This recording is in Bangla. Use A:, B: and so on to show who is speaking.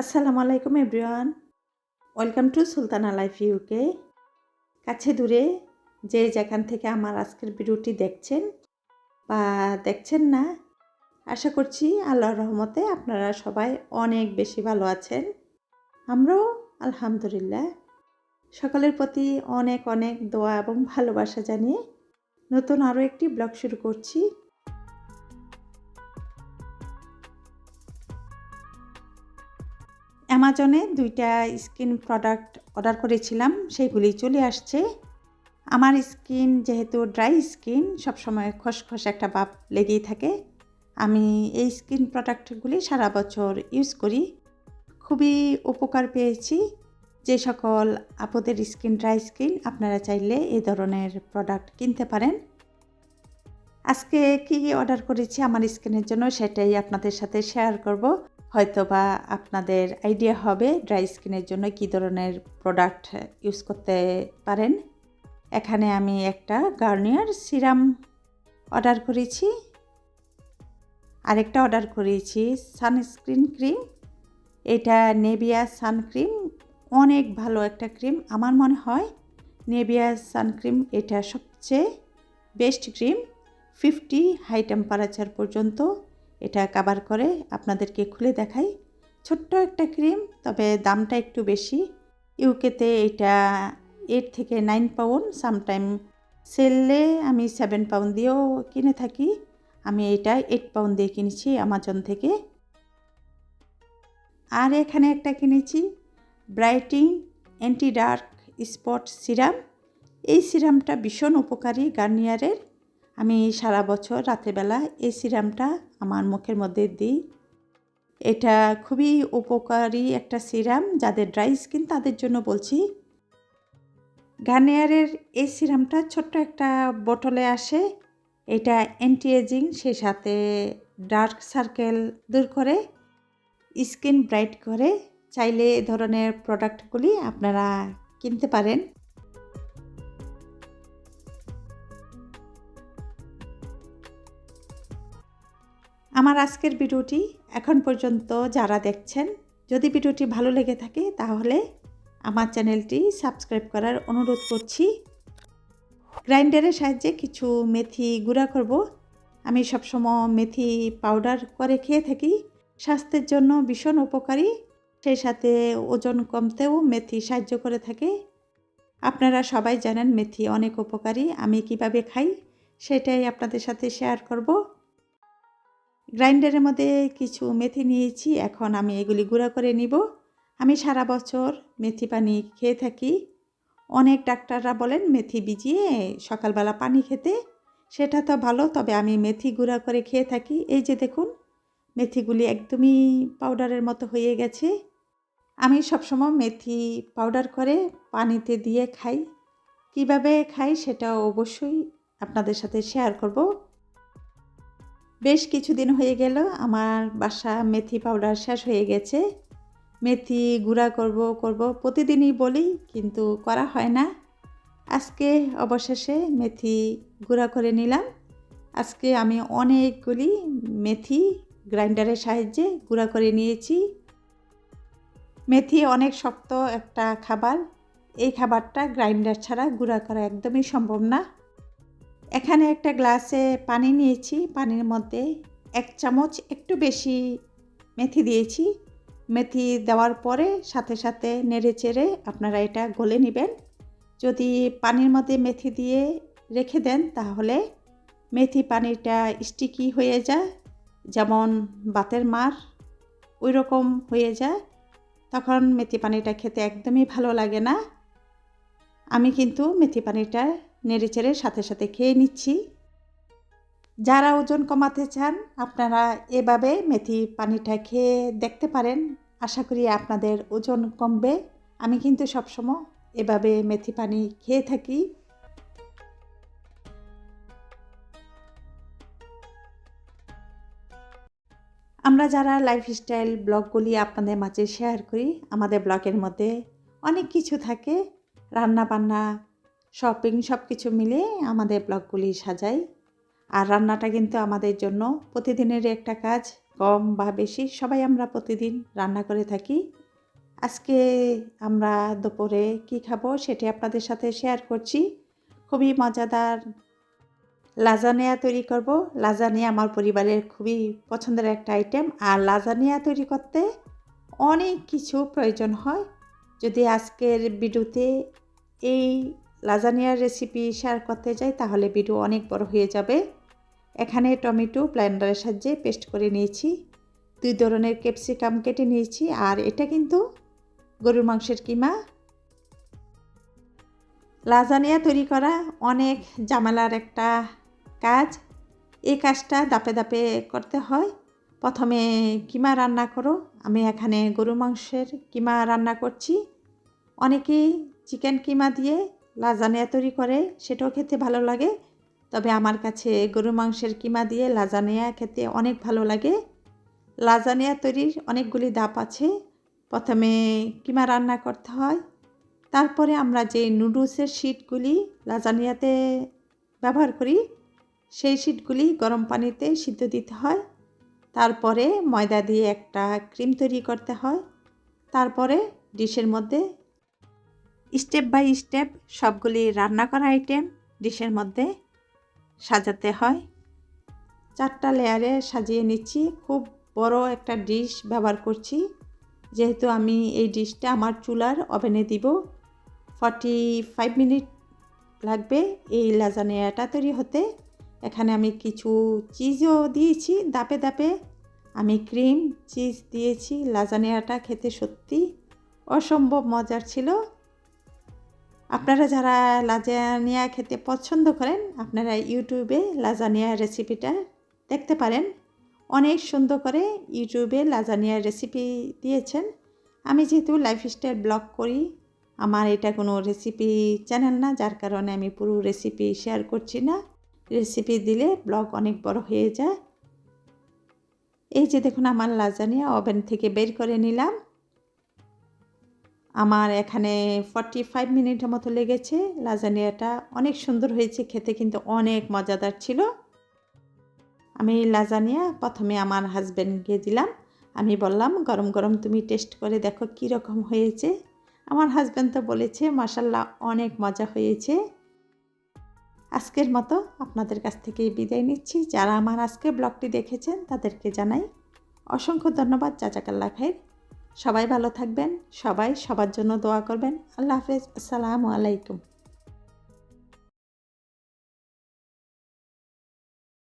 A: আসসালামু আলাইকুম everyone. Welcome to Sultana life UK কাছে দূরে যে যেখান থেকে আমার আজকের ভিডিওটি দেখছেন বা দেখছেন না, আশা করছি আল্লাহর রহমতে আপনারা সবাই অনেক বেশি ভালো আছেন। আমরাও আলহামদুলিল্লাহ। সকলের প্রতি অনেক অনেক দোয়া এবং ভালোবাসা জানিয়ে নতুন আরও একটি ব্লগ শুরু করছি। অ্যামাজনে দুইটা স্কিন প্রোডাক্ট অর্ডার করেছিলাম সেইগুলি চলে আসছে। আমার স্কিন যেহেতু ড্রাই স্কিন সবসময় খসখস একটা ভাব লেগেই থাকে। আমি এই স্কিন প্রোডাক্টগুলি সারা বছর ইউজ করি। খুবই উপকার পেয়েছি। যে সকল আপদের স্কিন ড্রাই স্কিন আপনারা চাইলে এই ধরনের প্রোডাক্ট কিনতে পারেন। আজকে কি অর্ডার করেছি আমার স্কিনের জন্য সেটাই আপনাদের সাথে শেয়ার করব। হয়তো বা আপনাদের আইডিয়া হবে ড্রাই স্কিনের জন্য কি ধরনের প্রোডাক্ট ইউজ করতে পারেন। এখানে আমি একটা গার্নিয়ার সিরাম অর্ডার করেছি। আরেকটা অর্ডার করেছি সানস্ক্রিন ক্রিম এটা নেভিয়া সানক্রিম অনেক ভালো একটা ক্রিম আমার মনে হয়। নেভিয়া সানক্রিম এটা সবচেয়ে best cream fifty high temperature পর্যন্ত। এটা কাবার করে আপনাদেরকে খুলে দেখাই। ছোট্ট একটা ক্রিম তবে দামটা একটু বেশি। ইউকেতে এটা এইট থেকে নাইন পাউন্ড সামটাইম সেললে আমি সেভেন পাউন্ড দিয়েও কিনে থাকি। আমি এটা এইট পাউন্ড দিয়ে কিনেছি আমাজন থেকে। আর এখানে একটা কিনেছি brightening anti dark spot serum এই সিরামটা ভীষণ উপকারী গার্নিয়ারের আমি সারা বছর রাতেরবেলা এই সিরামটা আমার মুখের মধ্যে দিই। এটা খুবই উপকারী একটা সিরাম, যাদের ড্রাই স্কিন তাদের জন্য বলছি। গার্নিয়ারের এই সিরামটা ছোট্ট একটা বোটলে আসে। এটা অ্যান্টি এজিং সেই সাথে ডার্ক সার্কেল দূর করে স্কিন ব্রাইট করে। চাইলে এ ধরনের প্রোডাক্টগুলি আপনারা কিনতে পারেন। আমার আজকের ভিডিওটি এখন পর্যন্ত যারা দেখছেন, যদি ভিডিওটি ভালো লেগে থাকে তাহলে আমার চ্যানেলটি সাবস্ক্রাইব করার অনুরোধ করছি। গ্রাইন্ডারের সাহায্যে কিছু মেথি গুঁড়া করব। আমি সবসময় মেথি পাউডার করে খেয়ে থাকি, স্বাস্থ্যের জন্য ভীষণ উপকারী, সেই সাথে ওজন কমতেও মেথি সাহায্য করে থাকে। আপনারা সবাই জানেন মেথি অনেক উপকারী, আমি কীভাবে খাই সেটাই আপনাদের সাথে শেয়ার করব। গ্রাইন্ডারের মধ্যে কিছু মেথি নিয়েছি, এখন আমি এগুলি গুঁড়া করে নিব। আমি সারা বছর মেথি পানি খেয়ে থাকি। অনেক ডাক্তাররা বলেন, মেথি ভিজিয়ে সকালবেলা পানি খেতে, সেটা তো ভালো, তবে আমি মেথি গুঁড়া করে খেয়ে থাকি। এই যে দেখুন, মেথিগুলি একদমই পাউডারের মতো হয়ে গেছে। আমি সবসময় মেথি পাউডার করে পানিতে দিয়ে খাই। কীভাবে খাই সেটা অবশ্যই আপনাদের সাথে শেয়ার করব। বেশ কিছুদিন হয়ে গেল, আমার বাসা মেথি পাউডার শেষ হয়ে গেছে। মেথি গুঁড়া করব করব, প্রতিদিনই বলি, কিন্তু করা হয় না। আজকে অবশেষে মেথি গুঁড়া করে নিলাম। আজকে আমি অনেকগুলি মেথি গ্রাইন্ডারের সাহায্যে গুঁড়া করে নিয়েছি। মেথি অনেক শক্ত একটা খাবার। এই খাবারটা গ্রাইন্ডার ছাড়া গুঁড়া করা একদমই সম্ভব না। এখানে একটা গ্লাসে পানি নিয়েছি, পানির মধ্যে এক চামচ একটু বেশি মেথি দিয়েছি। মেথি দেওয়ার পরে সাথে সাথে নেড়ে চেড়ে আপনারা এটা গলে নেবেন। যদি পানির মধ্যে মেথি দিয়ে রেখে দেন তাহলে মেথি পানিটা স্টিকি হয়ে যায়, যেমন বাতের মার ওই রকম হয়ে যায়। তখন মেথি পানিটা খেতে একদমই ভালো লাগে না। আমি কিন্তু মেথি পানিটা নেড়ে চেড়ে সাথে সাথে খেয়ে নিচ্ছি। যারা ওজন কমাতে চান, আপনারা এভাবে মেথি পানিটা খেয়ে দেখতে পারেন। আশা করি আপনাদের ওজন কমবে। আমি কিন্তু সবসময় এভাবে মেথি পানি খেয়ে থাকি। আমরা যারা লাইফস্টাইল ব্লগগুলি আপনাদের মাঝে শেয়ার করি, আমাদের ব্লগের মধ্যে অনেক কিছু থাকে। রান্না বান্না শপিং সব কিছু মিলে আমাদের ব্লগগুলি সাজাই। আর রান্নাটা কিন্তু আমাদের জন্য প্রতিদিনের একটা কাজ, কম বা বেশি সবাই আমরা প্রতিদিন রান্না করে থাকি। আজকে আমরা দুপুরে কি খাব সেটি আপনাদের সাথে শেয়ার করছি। খুবই মজাদার লাজানিয়া তৈরি করব। লাজানিয়া আমার পরিবারের খুবই পছন্দের একটা আইটেম আর লাজানিয়া তৈরি করতে অনেক কিছু প্রয়োজন হয়। যদি আজকের ভিডিওতে এই লাজানিয়ার রেসিপি শেয়ার করতে যাই, তাহলে ভিডিও অনেক বড় হয়ে যাবে। এখানে টমেটো ব্লেন্ডারের সাহায্যে পেস্ট করে নিয়েছি। দুই ধরনের ক্যাপসিকাম কেটে নিয়েছি, আর এটা কিন্তু গরুর মাংসের কিমা। লাজানিয়া তৈরি করা অনেক জামালার একটা কাজ। এই কাজটা দাপে দাপে করতে হয়। প্রথমে কিমা রান্না করো। আমি এখানে গরু মাংসের কিমা রান্না করছি। অনেকেই চিকেন কিমা দিয়ে লাজানিয়া তৈরি করে, সেটাও খেতে ভালো লাগে। তবে আমার কাছে গরু মাংসের কিমা দিয়ে লাজানিয়া খেতে অনেক ভালো লাগে। লাজানিয়া তৈরির অনেকগুলি ধাপ আছে। প্রথমে কিমা রান্না করতে হয়। তারপরে আমরা যে নুডলসের শিটগুলি লাজানিয়াতে ব্যবহার করি, সেই শিটগুলি গরম পানিতে সিদ্ধ দিতে হয়। তারপরে ময়দা দিয়ে একটা ক্রিম তৈরি করতে হয়। তারপরে ডিশের মধ্যে স্টেপ বাই স্টেপ সবগুলি রান্না করা আইটেম ডিশের মধ্যে সাজাতে হয়। চারটা লেয়ারে সাজিয়ে নিচ্ছি। খুব বড় একটা ডিশ ব্যবহার করছি। যেহেতু আমি এই ডিশটা আমার চুলার ওভেনে দিব। ফর্টি ফাইভ মিনিট লাগবে এই লাজানিয়াটা তৈরি হতে। এখানে আমি কিছু চিজও দিয়েছি দাপে দাপে আমি ক্রিম চিজ দিয়েছি। লাজানিয়াটা খেতে সত্যি অসম্ভব মজার ছিল। আপনারা যারা লাজানিয়া খেতে পছন্দ করেন, আপনারা ইউটিউবে লাজানিয়া রেসিপিটা দেখতে পারেন। অনেক সুন্দর করে ইউটিউবে লাজানিয়ার রেসিপি দিয়েছেন। আমি যেহেতু লাইফস্টাইল ব্লগ করি, আমার এটা কোনো রেসিপি চ্যানেল না, যার কারণে আমি পুরো রেসিপি শেয়ার করছি না। রেসিপি দিলে ব্লগ অনেক বড় হয়ে যায়। এই যে দেখুন, আমার লাজানিয়া ওভেন থেকে বের করে নিলাম। আমার এখানে ফর্টি ফাইভ মিনিটের মতো লেগেছে। লাজানিয়াটা অনেক সুন্দর হয়েছে, খেতে কিন্তু অনেক মজাদার ছিল। আমি লাজানিয়া প্রথমে আমার হাজব্যান্ডকে দিলাম। আমি বললাম, গরম গরম তুমি টেস্ট করে দেখো কী রকম হয়েছে। আমার হাজব্যান্ড তো বলেছে মাসাল্লাহ অনেক মজা হয়েছে। আজকের মতো আপনাদের কাছ থেকে বিদায় নিচ্ছি। যারা আমার আজকে ব্লগটি দেখেছেন তাদেরকে জানাই অসংখ্য ধন্যবাদ। চাচাকাল্লা খাইর। সবাই ভালো থাকবেন সবাই সবার জন্য দোয়া করবেন। আল্লাহ হাফেজ আসসালামু আলাইকুম।